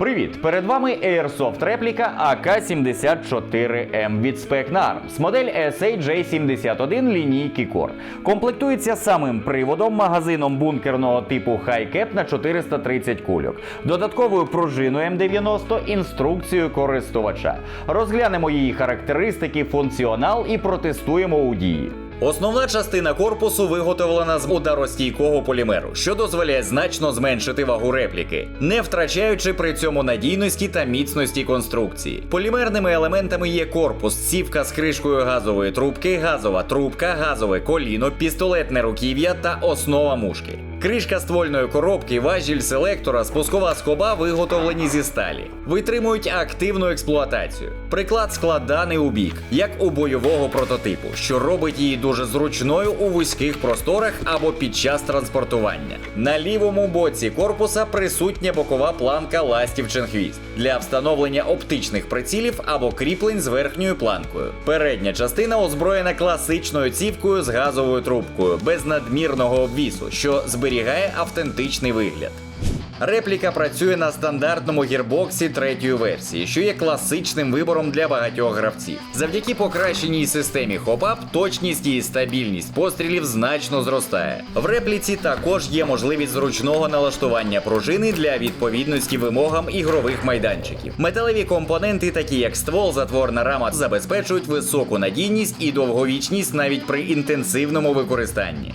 Привіт! Перед вами Airsoft репліка АК-74М від Spec Arms, модель SAJ-71 лінійки Core. Комплектується самим приводом, магазином бункерного типу High-Cap на 430 кульок, додатковою пружиною М90, інструкцією користувача. Розглянемо її характеристики, функціонал і протестуємо у дії. Основна частина корпусу виготовлена з ударостійкого полімеру, що дозволяє значно зменшити вагу репліки, не втрачаючи при цьому надійності та міцності конструкції. Полімерними елементами є корпус, сівка з кришкою газової трубки, газова трубка, газове коліно, пістолетне руків'я та основа мушки. Кришка ствольної коробки, важіль селектора, спускова скоба виготовлені зі сталі. Витримують активну експлуатацію. Приклад складаний у бік, як у бойового прототипу, що робить її дуже зручною у вузьких просторах або під час транспортування. На лівому боці корпуса присутня бокова планка ластівчин хвіст для встановлення оптичних прицілів або кріплень з верхньою планкою. Передня частина озброєна класичною цівкою з газовою трубкою без надмірного обвісу, що зберігає автентичний вигляд. Репліка працює на стандартному гірбоксі третьої версії, що є класичним вибором для багатьох гравців. Завдяки покращеній системі хопап, точність і стабільність пострілів значно зростає. В репліці також є можливість зручного налаштування пружини для відповідності вимогам ігрових майданчиків. Металеві компоненти, такі як ствол, затворна рама, забезпечують високу надійність і довговічність навіть при інтенсивному використанні.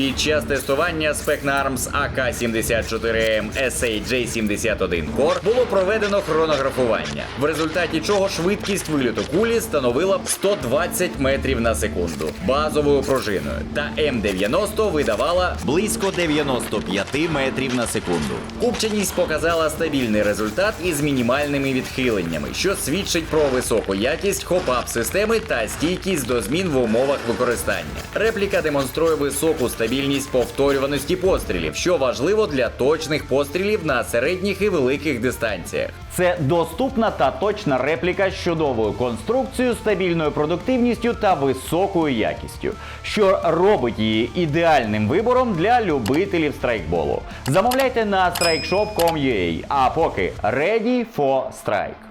Під час тестування Specnarms AK-74M SAJ-71 Core було проведено хронографування, в результаті чого швидкість вильоту кулі становила б 120 метрів на секунду базовою пружиною, та М90 видавала близько 95 метрів на секунду. Купченість показала стабільний результат із мінімальними відхиленнями, що свідчить про високу якість хопап системи та стійкість до змін в умовах використання. Репліка демонструє високу стабільність повторюваності пострілів, що важливо для точних пострілів на середніх і великих дистанціях. Це доступна та точна репліка з чудовою конструкцією, стабільною продуктивністю та високою якістю, що робить її ідеальним вибором для любителів страйкболу. Замовляйте на strikeshop.com.ua, а поки ready for strike.